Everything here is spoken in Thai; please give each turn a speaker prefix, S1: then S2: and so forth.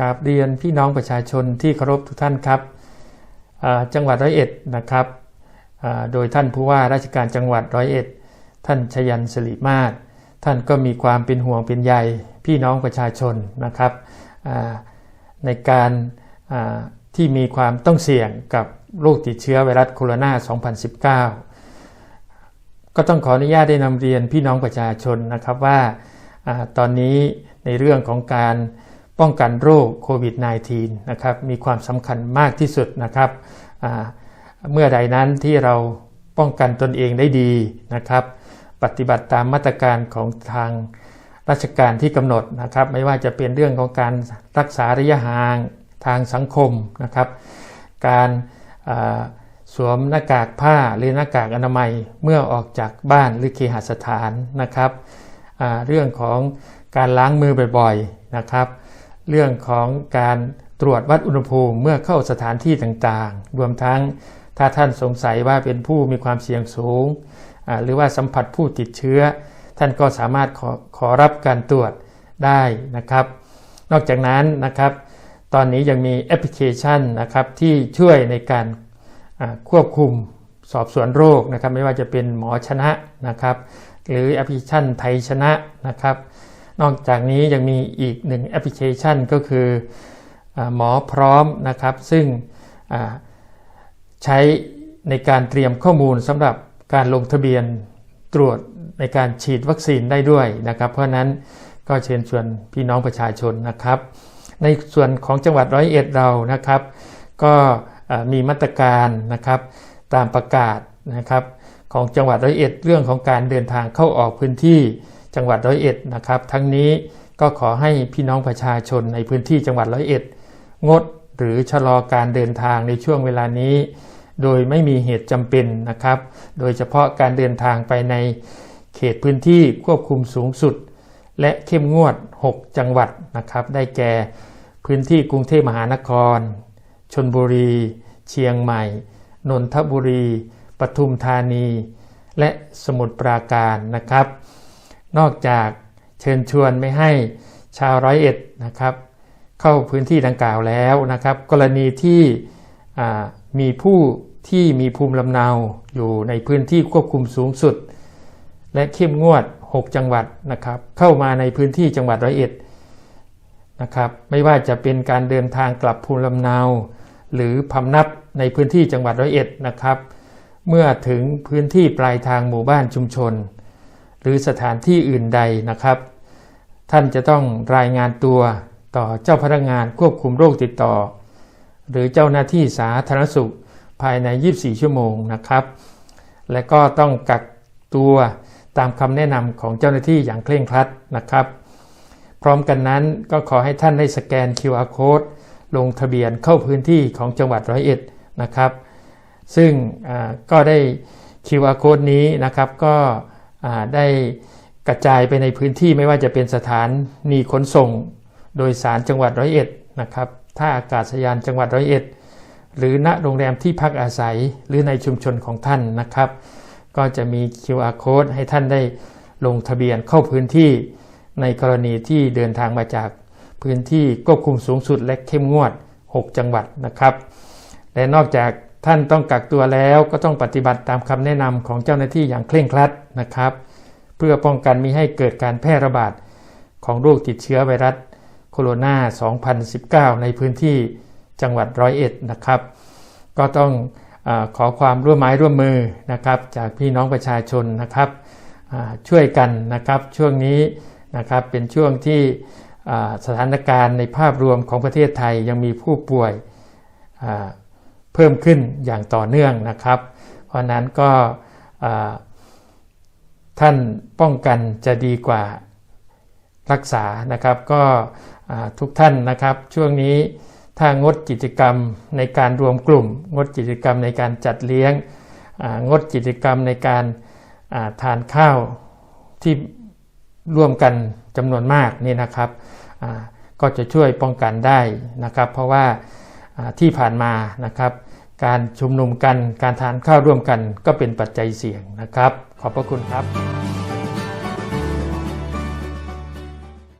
S1: กราบเรียนพี่น้องประชาชนที่เคารพทุกท่านครับ จังหวัดร้อยเอ็ดนะครับ โดยท่านผู้ว่าราชการจังหวัดร้อยเอ็ด ท่านชยันสิริมาศท่านก็มีความเป็นห่วงเป็นใยพี่น้องประชาชนนะครับในการที่มีความต้องเสี่ยงกับโรคติดเชื้อไวรัสโคโรนา 2019 ก็ต้องขออนุญาตได้นำเรียนพี่น้องประชาชนนะครับว่าอาตอนนี้ในเรื่องของการ ป้องกันโรคโควิด -19 นะครับมีความสำคัญมากที่สุดนะครับเมื่อใดนั้นที่เราป้องกันตนเองได้ดีนะครับ ปฏิบัติตามมาตรการของทางราชการที่กำหนดนะครับ ไม่ว่าจะเป็นเรื่องของการรักษาระยะห่างทางสังคมนะครับ การสวมหน้ากากผ้าหรือหน้ากากอนามัยเมื่อออกจากบ้านหรือเคหสถานนะครับเรื่องของการล้างมือบ่อยๆนะครับ เรื่องของการตรวจวัดอุณหภูมิเมื่อเข้าสถานที่ต่างๆ รวมทั้งถ้าท่านสงสัยว่าเป็นผู้มีความเสี่ยงสูง หรือว่าสัมผัสผู้ติดเชื้อ ท่านก็สามารถขอขอรับการตรวจได้นะครับ นอกจากนั้นนะครับ ตอนนี้ยังมีแอปพลิเคชันนะครับที่ช่วยในการควบคุมสอบสวนโรคนะครับ ไม่ว่าจะเป็นหมอชนะนะครับ หรือแอปพลิเคชันไทยชนะนะครับ นอกจากนี้ยังมีอีกหนึ่งแอปพลิเคชันก็คืออหมอพร้อมนะครับ ซึ่งใช้ในการเตรียมข้อมูลสำหรับการลงทะเบียนตรวจในการฉีดวัคซีนได้ด้วยนะครับ เพราะนั้นก็เชิญชวนพี่น้องประชาชนนะครับ ในส่วนของจังหวัดร้อยเอ็ดเรานะครับ ก็มีมาตรการนะครับตามประกาศนะครับของจังหวัดร้อยเอ็ดเรื่องของการเดินทางเข้าออกพื้นที่ จังหวัดร้อยเอ็ดนะครับ ทั้งนี้ก็ขอให้พี่น้องประชาชนในพื้นที่จังหวัดร้อยเอ็ดงดหรือชะลอการเดินทางในช่วงเวลานี้ โดยไม่มีเหตุจำเป็นนะครับ โดยเฉพาะการเดินทางไปในเขตพื้นที่ควบคุมสูงสุด และเข้มงวด 6 จังหวัดนะครับ ได้แก่พื้นที่กรุงเทพมหานคร ชนบุรี เชียงใหม่ นนทบุรี ปทุมธานี และสมุทรปราการนะครับ นอกจากเชิญชวนไม่ให้ชาวร้อยเอ็ดนะครับเข้าพื้นที่ดังกล่าวแล้วนะครับ กรณีที่มีผู้ที่มีภูมิลำเนาอยู่ในพื้นที่ควบคุมสูงสุด และเข้มงวด 6 จังหวัดนะครับ เข้ามาในพื้นที่จังหวัดร้อยเอ็ดนะครับ ไม่ว่าจะเป็นการเดินทางกลับภูมิลำเนา หรือพำนับในพื้นที่จังหวัดร้อยเอ็ดนะครับ เมื่อถึงพื้นที่ปลายทางหมู่บ้านชุมชน หรือสถานที่อื่นใดนะครับ ท่านจะต้องรายงานตัวต่อเจ้าพนักงานควบคุมโรคติดต่อ หรือเจ้าหน้าที่สาธารณสุขภายใน 24 ชั่วโมงนะครับ และก็ต้องกักตัวตามคำแนะนำของเจ้าหน้าที่อย่างเคร่งครัดนะครับ พร้อมกันนั้นก็ขอให้ท่านได้สแกน QR code ลงทะเบียนเข้าพื้นที่ของจังหวัดร้อยเอ็ดนะครับ ซึ่งก็ได้ QR code นี้นะครับก็ ได้กระจายไปในพื้นที่ไม่ว่าจะเป็นสถานนีขนส่ง โดยสารจังหวัดร้อยเอ็ดนะครับท่าอากาศยานจังหวัดร้อยเอ็ดหรือณโรงแรมที่พักอาศัยหรือในชุมชนของท่านนะครับ ก็จะมี QR code ให้ท่านได้ลงทะเบียนเข้าพื้นที่ในกรณีที่เดินทางมาจากพื้นที่ควบคุมสูงสุดและเข้มงวด 6 จังหวัดนะครับ และนอกจาก ท่านต้องกักตัวแล้วก็ต้องปฏิบัติตามคำแนะนำของเจ้าหน้าที่อย่างเคร่งครัดนะครับ เพื่อป้องกันมิให้เกิดการแพร่ระบาดของโรคติดเชื้อไวรัสโคโรนา 2019 ในพื้นที่จังหวัดร้อยเอ็ดนะครับ ก็ต้องอขอความร่วมไม้ร่วมมือนะครับ จากพี่น้องประชาชนนะครับช่วยกันนะครับช่วงนี้นะครับเป็นช่วงที่สถานการณ์ในภาพรวมของประเทศไทยยังมีผู้ป่วย เพิ่มขึ้นอย่างต่อเนื่องนะครับ เพราะนั้นก็ท่านป้องกันจะดีกว่ารักษานะครับ ก็ทุกท่านนะครับช่วงนี้ถ้างดกิจกรรมในการรวมกลุ่ม งดกิจกรรมในการจัดเลี้ยง งดกิจกรรมในการาทานข้าวที่ร่วมกันจำนวนมากนี่นะครับก็จะช่วยป้องกันได้นะครับ เพราะว่า ที่ผ่านมานะครับ การชุมนุมกันการทานข้าวร่วมกันก็เป็นปัจจัยเสี่ยงนะครับ ขอบพระคุณครับ